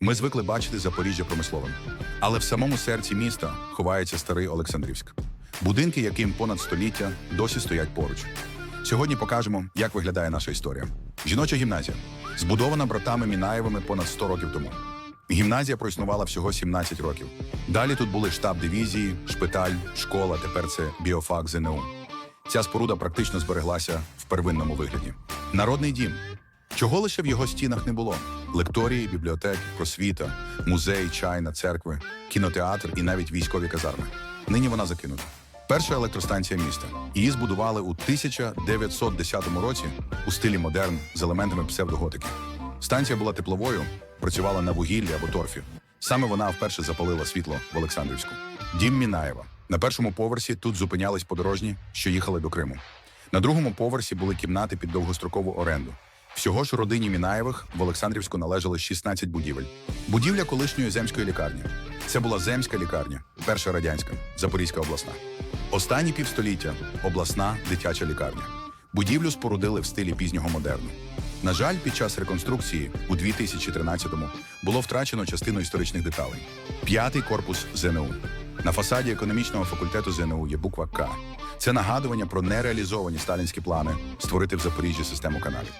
Ми звикли бачити Запоріжжя промисловим. Але в самому серці міста ховається старий Олександрівськ. Будинки, яким понад століття, досі стоять поруч. Сьогодні покажемо, як виглядає наша історія. Жіноча гімназія, збудована братами Мінаєвими понад 100 років тому. Гімназія проіснувала всього 17 років. Далі тут були штаб дивізії, шпиталь, школа, тепер це біофак ЗНУ. Ця споруда практично збереглася в первинному вигляді. Народний дім. Чого лише в його стінах не було: лекторії, бібліотеки, просвіта, музей, чайна, церкви, кінотеатр і навіть військові казарми. Нині вона закинута. Перша електростанція міста. Її збудували у 1910 році у стилі модерн з елементами псевдоготики. Станція була тепловою, працювала на вугіллі або торфі. Саме вона вперше запалила світло в Олександрівську. Дім Мінаєва. На першому поверсі тут зупинялись подорожні, що їхали до Криму. На другому поверсі були кімнати під довгострокову оренду. Всього ж родині Мінаєвих в Олександрівську належали 16 будівель. Будівля колишньої земської лікарні. Це була земська лікарня, перша радянська, Запорізька обласна. Останні півстоліття обласна дитяча лікарня. Будівлю спорудили в стилі пізнього модерну. На жаль, під час реконструкції у 2013-му було втрачено частину історичних деталей. П'ятий корпус ЗНУ. На фасаді економічного факультету ЗНУ є буква К. Це нагадування про нереалізовані сталінські плани створити в Запоріжжі систему каналів.